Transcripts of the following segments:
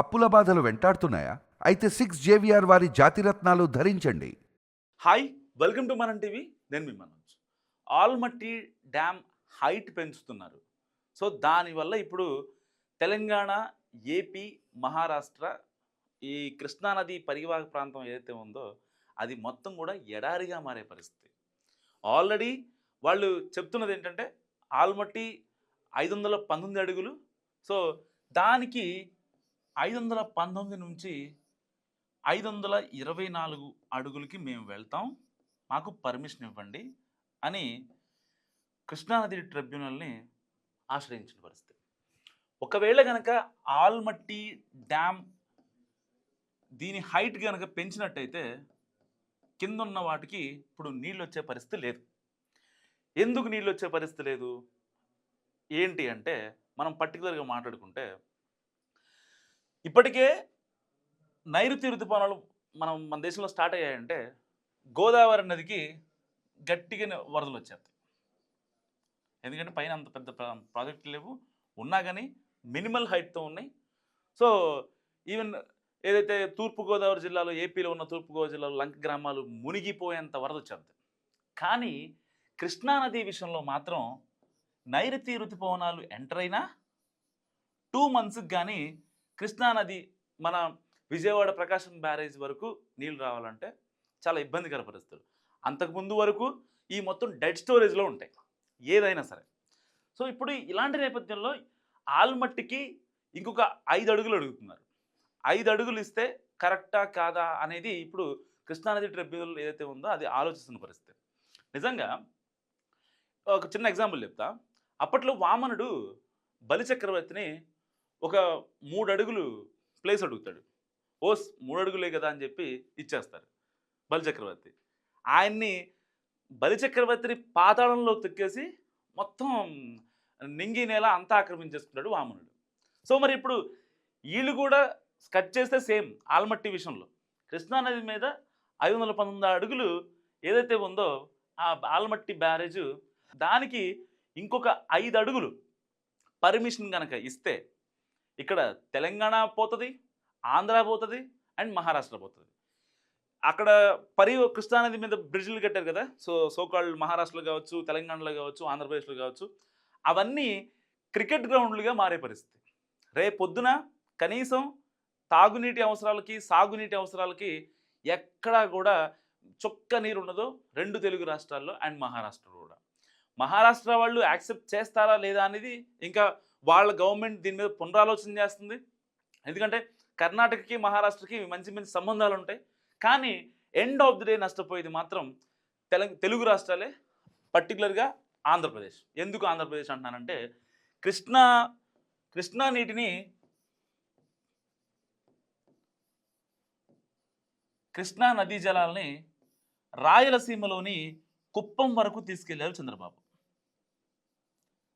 అప్పుల బాధలు వెంటాడుతున్నాయా? అయితే సిక్స్ జేవిఆర్ వారి జాతిరత్నాలు ధరించండి. Hi welcome to Manam TV నేను మీ మనోజ్ ఆల్మట్టి డ్యామ్ హైట్ పెంచుతున్నారు. సో దానివల్ల ఇప్పుడు తెలంగాణ ఏపీ మహారాష్ట్ర ఈ కృష్ణానది పరివాహ ప్రాంతం ఏదైతే ఉందో అది మొత్తం కూడా ఎడారిగా మారే పరిస్థితి. ఆల్రెడీ వాళ్ళు చెప్తున్నది ఏంటంటే ఆల్మట్టి ఐదు వందల పంతొమ్మిది అడుగులు. సో దానికి ఐదు వందల పంతొమ్మిది నుంచి ఐదు వందల ఇరవై నాలుగు అడుగులకి మేము వెళ్తాం. మాకు పర్మిషన్ ఇవ్వండి అని కృష్ణానది ట్రిబ్యునల్ని ఆశ్రయించిన పరిస్థితి. ఒకవేళ కనుక ఆల్మట్టి డ్యామ్ దీని హైట్ కనుక పెంచినట్టయితే కింద ఉన్న వాటికి ఇప్పుడు నీళ్ళు వచ్చే పరిస్థితి లేదు. ఎందుకు నీళ్ళు వచ్చే పరిస్థితి లేదు? ఏంటి అంటే మనం పర్టికులర్గా మాట్లాడుకుంటే ఇప్పటికే నైరుతి ఋతుపవనాలు మనం మన దేశంలో స్టార్ట్ అయ్యాయంటే గోదావరి నదికి గట్టిగా వరదలు వచ్చేస్తాయి ఎందుకంటే పైన అంత పెద్ద ప్రాజెక్టులు లేవు. ఉన్నా కానీ మినిమల్ హైట్తో ఉన్నాయి. సో ఈవెన్ ఏదైతే తూర్పుగోదావరి జిల్లాలో ఏపీలో ఉన్న తూర్పుగోదావరి జిల్లాలో లంక గ్రామాలు మునిగిపోయేంత వరద వచ్చేది కానీ కృష్ణానది విషయంలో మాత్రం నైరుతి ఋతుపవనాలు ఎంటర్ అయినా టూ మంత్స్కి కానీ కృష్ణానది మన విజయవాడ ప్రకాశం బ్యారేజ్ వరకు నీళ్ళు రావాలంటే చాలా ఇబ్బందికర పరిస్థితులు. అంతకుముందు వరకు ఈ మొత్తం డెడ్ స్టోరేజ్లో ఉంటాయి ఏదైనా సరే. సో ఇప్పుడు ఇలాంటి నేపథ్యంలో ఆల్మట్టికి ఇంకొక ఐదు అడుగులు అడుగుతున్నారు. ఐదు అడుగులు ఇస్తే కరెక్టా కాదా అనేది ఇప్పుడు కృష్ణానది ట్రిబ్యునల్ ఏదైతే ఉందో అది ఆలోచిస్తున్న పరిస్థితి. నిజంగా ఒక చిన్న ఎగ్జాంపుల్ చెప్తా. అప్పట్లో వామనుడు బలిచక్రవర్తిని ఒక మూడు అడుగులు ప్లేస్ అడుగుతాడు. ఓస్ మూడు అడుగులే కదా అని చెప్పి ఇచ్చేస్తారు బలిచక్రవర్తి ఆయన్ని బలిచక్రవర్తిని పాతాళంలో తొక్కేసి మొత్తం నింగి నేల అంతా ఆక్రమించేసుకున్నాడు వామనుడు. సో మరి ఇప్పుడు వీళ్ళు కూడా కట్ చేస్తే సేమ్ ఆల్మట్టి విషయంలో. కృష్ణానది మీద ఐదు వందల పంతొమ్మిది అడుగులు ఏదైతే ఉందో ఆ ఆల్మట్టి బ్యారేజ్ దానికి ఇంకొక ఐదు అడుగులు పర్మిషన్ కనుక ఇస్తే ఇక్కడ తెలంగాణ పోతుంది ఆంధ్ర పోతుంది అండ్ మహారాష్ట్ర పోతుంది. అక్కడ పరి కృష్ణానది మీద బ్రిడ్జ్లు కట్టారు కదా సో సోకాళ్ళు మహారాష్ట్రలో కావచ్చు తెలంగాణలో కావచ్చు ఆంధ్రప్రదేశ్లో కావచ్చు అవన్నీ క్రికెట్ గ్రౌండ్లుగా మారే పరిస్థితి. రేపు పొద్దున కనీసం తాగునీటి అవసరాలకి సాగునీటి అవసరాలకి ఎక్కడా కూడా చొక్క నీరు ఉండదో రెండు తెలుగు రాష్ట్రాల్లో అండ్ మహారాష్ట్ర కూడా. మహారాష్ట్ర వాళ్ళు యాక్సెప్ట్ చేస్తారా లేదా అనేది ఇంకా వాళ్ళ గవర్నమెంట్ దీని మీద పునరాలోచన చేస్తుంది. ఎందుకంటే కర్ణాటకకి మహారాష్ట్రకి మంచి మంచి సంబంధాలు ఉంటాయి కానీ ఎండ్ ఆఫ్ ది డే నష్టపోయేది మాత్రం తెలుగు రాష్ట్రాలే పర్టికులర్గా ఆంధ్రప్రదేశ్. ఎందుకు ఆంధ్రప్రదేశ్ అంటున్నానంటే కృష్ణా కృష్ణా నీటిని కృష్ణా నదీ జలాల్ని రాయలసీమలోని కుప్పం వరకు తీసుకెళ్ళారు చంద్రబాబు.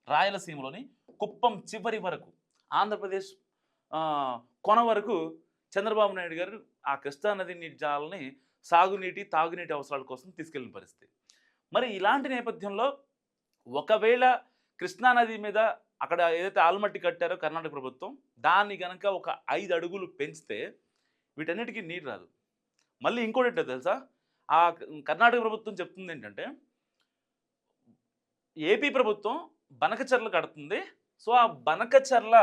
రాయలసీమలోని కుప్పం చివరి వరకు ఆంధ్రప్రదేశ్ కొన వరకు చంద్రబాబు నాయుడు గారు ఆ కృష్ణా నది నీటి జలాలని సాగునీటి తాగునీటి అవసరాల కోసం తీసుకెళ్ళిన పరిస్థితి. మరి ఇలాంటి నేపథ్యంలో ఒకవేళ కృష్ణానది మీద అక్కడ ఏదైతే ఆల్మట్టి కట్టారో కర్ణాటక ప్రభుత్వం దాన్ని గనక ఒక ఐదు అడుగులు పెంచితే వీటన్నిటికీ నీరు రాదు. మళ్ళీ ఇంకోటి తెలుసా? ఆ కర్ణాటక ప్రభుత్వం చెప్తుంది ఏంటంటే ఏపీ ప్రభుత్వం బనకచర్లు కడుతుంది సో ఆ బనకచర్ల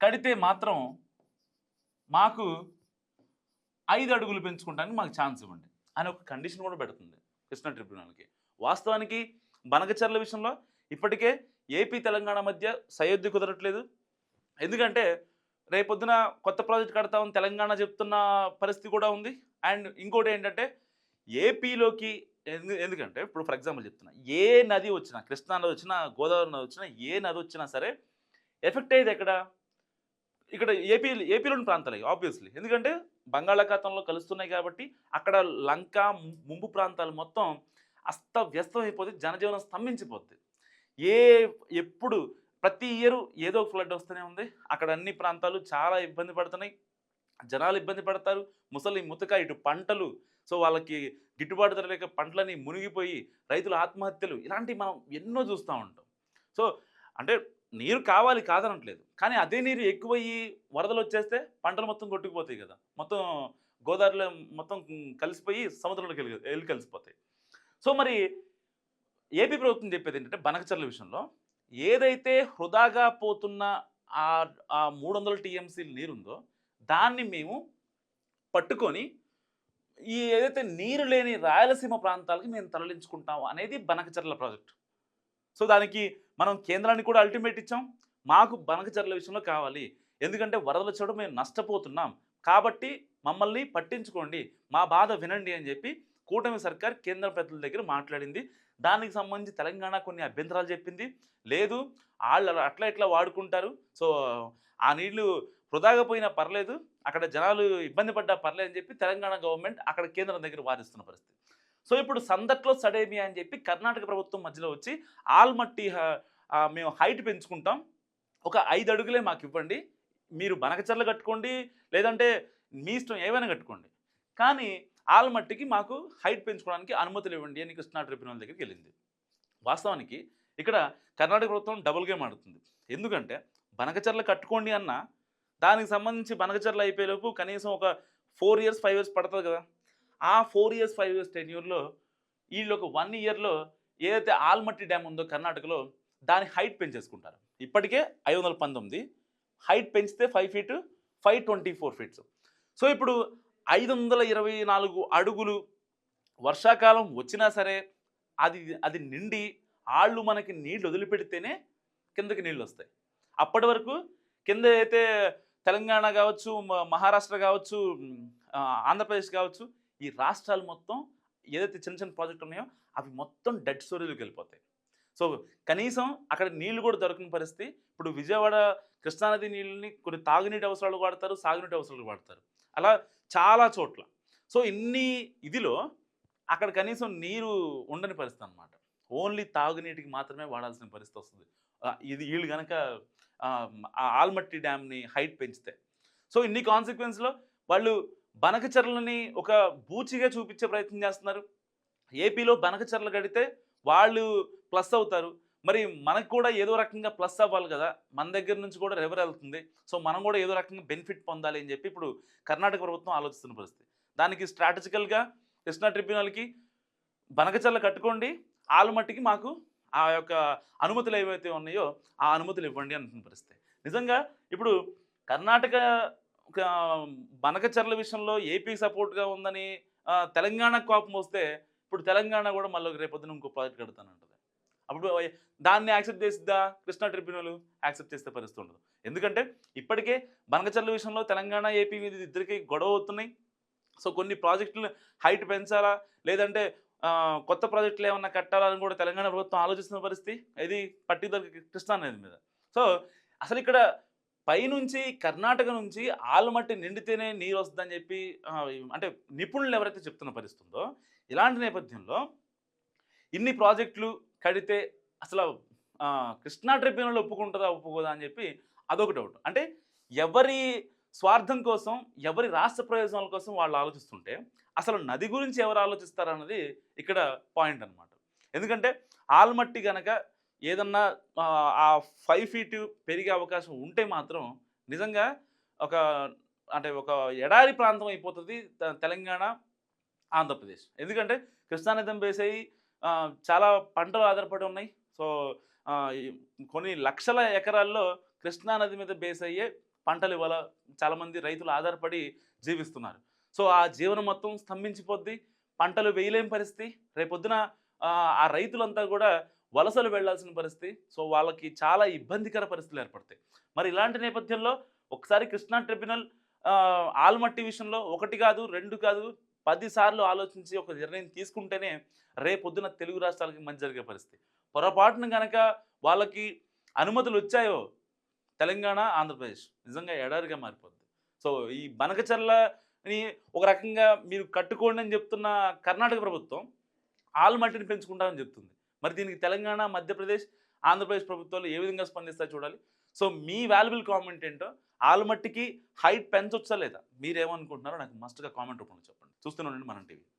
కడితే మాత్రం మాకు ఐదు అడుగులు పెంచుకుంటానికి మాకు ఛాన్స్ ఇవ్వండి అని ఒక కండిషన్ కూడా పెడుతుంది కృష్ణా ట్రిబ్యునల్కి. వాస్తవానికి బనకచర్ల విషయంలో ఇప్పటికే ఏపీ తెలంగాణ మధ్య సయోధ్య కుదరట్లేదు. ఎందుకంటే రేపొద్దున కొత్త ప్రాజెక్ట్ కడతామని తెలంగాణ చెప్తున్న పరిస్థితి కూడా ఉంది. అండ్ ఇంకోటి ఏంటంటే ఏపీలోకి ఎందుకంటే ఇప్పుడు ఫర్ ఎగ్జాంపుల్ చెప్తున్నా ఏ నది వచ్చినా కృష్ణా నది వచ్చినా గోదావరి నది వచ్చినా ఏ నది వచ్చినా సరే ఎఫెక్ట్ అయ్యేది ఎక్కడ? ఇక్కడ ఏపీ ఏపీలోని ప్రాంతాలే ఆబ్వియస్లీ ఎందుకంటే బంగాళాఖాతంలో కలుస్తున్నాయి కాబట్టి అక్కడ లంక ము- ముంపు ప్రాంతాలు మొత్తం అస్తవ్యస్తం అయిపోతే జనజీవనం స్తంభించిపోద్ది. ఏ ఎప్పుడు ప్రతి ఇయర్ ఏదో ఒక ఫ్లడ్ వస్తూనే ఉంది. అక్కడ అన్ని ప్రాంతాలు చాలా ఇబ్బంది పడుతున్నాయి. జనాలు ఇబ్బంది పడతారు. ముసలి ముతక ఇటు పంటలు. సో వాళ్ళకి గిట్టుబాటు ధర లేక పంటలని మునిగిపోయి రైతుల ఆత్మహత్యలు ఇలాంటివి మనం ఎన్నో చూస్తూ ఉంటాం. సో అంటే నీరు కావాలి కాదనట్లేదు. కానీ అదే నీరు ఎక్కువయ్యి వరదలు వచ్చేస్తే పంటలు మొత్తం కొట్టుకుపోతాయి కదా. మొత్తం గోదావరిలో మొత్తం కలిసిపోయి సముద్రంలోకి వెళ్ళి వెళ్ళి కలిసిపోతాయి. సో మరి ఏపీ ప్రభుత్వం చెప్పేది ఏంటంటే బనకచర్ల విషయంలో ఏదైతే హృదాగా పోతున్న ఆ ఆ మూడు వందల టీఎంసీ నీరుందో దాన్ని మేము పట్టుకొని ఈ ఏదైతే నీరు లేని రాయలసీమ ప్రాంతాలకి మేము తరలించుకుంటాం అనేది బనకచర్ల ప్రాజెక్ట్. సో దానికి మనం కేంద్రానికి కూడా అల్టిమేట్ ఇచ్చాం. మాకు బనకచర్ల విషయంలో కావాలి. ఎందుకంటే వరదలు వచ్చడం మేము నష్టపోతున్నాం. కాబట్టి మమ్మల్ని పట్టించుకోండి. మా బాధ వినండి అని చెప్పి కూటమి సర్కార్ కేంద్ర పెద్దల దగ్గర మాట్లాడింది. దానికి సంబంధించి తెలంగాణ కొన్ని అభ్యంతరాలు చెప్పింది. లేదు వాళ్ళు అట్లా ఇట్లా వాడుకుంటారు. సో ఆ నీళ్ళు వృధాగా పోయినా పర్లేదు అక్కడ జనాలు ఇబ్బంది పడ్డా పర్లేదు అని చెప్పి తెలంగాణ గవర్నమెంట్ అక్కడ కేంద్రం దగ్గర వాదిస్తున్న పరిస్థితి. సో ఇప్పుడు సందట్లో సడేమియా అని చెప్పి కర్ణాటక ప్రభుత్వం మధ్యలో వచ్చి ఆల్మట్టి మేము హైట్ పెంచుకుంటాం ఒక ఐదు అడుగులే మాకు ఇవ్వండి మీరు బనకచర్లు కట్టుకోండి లేదంటే మీ ఇష్టం ఏమైనా కట్టుకోండి. కానీ ఆల్మట్టికి మాకు హైట్ పెంచుకోవడానికి అనుమతులు ఇవ్వండి అని కృష్ణా ట్రిబ్యునల్ దగ్గరికి వెళ్ళింది. వాస్తవానికి ఇక్కడ కర్ణాటక ప్రభుత్వం డబుల్ గేమ్ ఆడుతుంది. ఎందుకంటే బనకచర్లు కట్టుకోండి అన్న దానికి సంబంధించి బనగచర్లు అయిపోయేలోపు కనీసం ఒక ఫోర్ ఇయర్స్ ఫైవ్ ఇయర్స్ పడుతుంది కదా. ఆ ఫోర్ ఇయర్స్ ఫైవ్ ఇయర్స్ టెన్యూర్లో వీళ్ళు ఒక వన్ ఇయర్లో ఏదైతే ఆల్మట్టి డ్యామ్ ఉందో కర్ణాటకలో దాని హైట్ పెంచేసుకుంటారు. ఇప్పటికే ఐదు వందల పంతొమ్మిది హైట్ పెంచితే five feet five twenty four feets. So ఇప్పుడు ఐదు వందల ఇరవై నాలుగు అడుగులు వర్షాకాలం వచ్చినా సరే అది అది నిండి ఆళ్ళు మనకి నీళ్ళు వదిలిపెడితేనే కిందకి నీళ్ళు వస్తాయి. అప్పటి వరకు కింద అయితే తెలంగాణ కావచ్చు మహారాష్ట్ర కావచ్చు ఆంధ్రప్రదేశ్ కావచ్చు ఈ రాష్ట్రాలు మొత్తం ఏదైతే చిన్న చిన్న ప్రాజెక్టులు ఉన్నాయో అవి మొత్తం డెడ్ స్టోరీలకు వెళ్ళిపోతాయి. సో కనీసం అక్కడ నీళ్ళు కూడా దొరకని పరిస్థితి. ఇప్పుడు విజయవాడ కృష్ణానది నీళ్ళని కొన్ని తాగునీటి అవసరాలు వాడతారు సాగునీటి అవసరాలు వాడతారు. అలా చాలా చోట్ల. సో ఇన్ని ఇదిలో అక్కడ కనీసం నీరు ఉండని పరిస్థితి అనమాట ఓన్లీ తాగునీటికి మాత్రమే వాడాల్సిన పరిస్థితి వస్తుంది. ఇది వీళ్ళు కనుక ఆ ఆల్మట్టి డ్యామ్ని హైట్ పెంచితే. సో ఇన్ని కాన్సిక్వెన్స్లో వాళ్ళు బనకచర్లని ఒక బూచిగా చూపించే ప్రయత్నం చేస్తున్నారు. ఏపీలో బనకచర్లు కడితే వాళ్ళు ప్లస్ అవుతారు. మరి మనకు కూడా ఏదో రకంగా ప్లస్ అవ్వాలి కదా మన దగ్గర నుంచి కూడా రెవర్ వెళ్తుంది. సో మనం కూడా ఏదో రకంగా బెనిఫిట్ పొందాలి అని చెప్పి ఇప్పుడు కర్ణాటక ప్రభుత్వం ఆలోచిస్తున్న పరిస్థితి. దానికి స్ట్రాటజికల్గా కృష్ణా ట్రిబ్యునల్కి బనకచర్ల కట్టుకోండి. ఆలుమట్టికి మాకు ఆ యొక్క అనుమతులు ఏవైతే ఉన్నాయో ఆ అనుమతులు ఇవ్వండి అంటున్న పరిస్థితి. నిజంగా ఇప్పుడు కర్ణాటక ఒక బనకచర్ల విషయంలో ఏపీ సపోర్ట్గా ఉందని తెలంగాణ కోపం వస్తే ఇప్పుడు తెలంగాణ కూడా మళ్ళీ రేపొద్దున ఇంకో ప్రాజెక్ట్ కడతానంటది. అప్పుడు దాన్ని యాక్సెప్ట్ చేసిద్దా కృష్ణా ట్రిబ్యునల్? యాక్సెప్ట్ చేస్తే పరిస్థితి ఉండదు. ఎందుకంటే ఇప్పటికే బనకచర్ల విషయంలో తెలంగాణ ఏపీ మీద ఇద్దరికి గొడవ అవుతున్నాయి. సో కొన్ని ప్రాజెక్టులు హైట్ పెంచాలా? లేదంటే కొత్త ప్రాజెక్టులు ఏమన్నా కట్టాలని కూడా తెలంగాణ ప్రభుత్వం ఆలోచిస్తున్న పరిస్థితి? ఇది పర్టికులర్ కృష్ణా నది మీద. సో అసలు ఇక్కడ పైనుంచి కర్ణాటక నుంచి ఆలమట్టి నిండితేనే నీరు వస్తుందని చెప్పి అంటే నిపుణులు ఎవరైతే చెప్తున్న పరిస్థితుందో ఇలాంటి నేపథ్యంలో ఇన్ని ప్రాజెక్టులు కడితే అసలు కృష్ణా ట్రిబ్యునల్ ఒప్పుకుంటుందా ఒప్పుకోదా అని చెప్పి అదొక డౌట్. అంటే ఎవరి స్వార్థం కోసం ఎవరి రాష్ట్ర ప్రయోజనాల కోసం వాళ్ళు ఆలోచిస్తుంటే అసలు నది గురించి ఎవరు ఆలోచిస్తారు అన్నది ఇక్కడ పాయింట్ అన్నమాట. ఎందుకంటే ఆల్మట్టి గనక ఏదన్నా ఆ, ఫైవ్ ఫీట్ పెరిగే అవకాశం ఉంటే మాత్రం నిజంగా ఒక అంటే ఒక ఎడారి ప్రాంతం అయిపోతుంది తెలంగాణ ఆంధ్రప్రదేశ్. ఎందుకంటే కృష్ణానదం బేసై చాలా పంటలు ఆధారపడి ఉన్నాయి. సో కొన్ని లక్షల ఎకరాల్లో కృష్ణానది మీద బేస్ అయ్యే పంటలు ఇవాళ చాలామంది రైతులు ఆధారపడి జీవిస్తున్నారు. సో ఆ జీవనం మొత్తం స్తంభించిపోద్ది. పంటలు వేయలేని పరిస్థితి. రేపొద్దున ఆ, రైతులంతా కూడా వలసలు వెళ్ళాల్సిన పరిస్థితి. సో వాళ్ళకి చాలా ఇబ్బందికర పరిస్థితులు ఏర్పడతాయి. మరి ఇలాంటి నేపథ్యంలో ఒకసారి కృష్ణా ట్రిబ్యునల్ ఆల్మట్టి విషయంలో ఒకటి కాదు రెండు కాదు పదిసార్లు ఆలోచించి ఒక నిర్ణయం తీసుకుంటేనే రేపొద్దున తెలుగు రాష్ట్రాలకి మంచి జరిగే పరిస్థితి. పొరపాటున కనుక వాళ్ళకి అనుమతులు వచ్చాయో తెలంగాణ ఆంధ్రప్రదేశ్. నిజంగా ఎడారిగా మారిపోద్ది. సో ఈ బనకచర్ల అని ఒక రకంగా మీరు కట్టుకోండి అని చెప్తున్న కర్ణాటక ప్రభుత్వం ఆల్మట్టిని పెంచుకుంటామని చెప్తుంది. మరి దీనికి తెలంగాణ మధ్యప్రదేశ్ ఆంధ్రప్రదేశ్ ప్రభుత్వాలు ఏ విధంగా స్పందిస్తాయో చూడాలి. సో మీ వాల్యుబుల్ కామెంట్ ఏంటో ఆల్మట్టికి హైట్ పెంచొచ్చా లేదా మీరేమనుకుంటున్నారో నాకు మస్ట్గా కామెంట్ రూపంలో చెప్పండి. చూస్తూనే ఉండండి మనం టీవీ.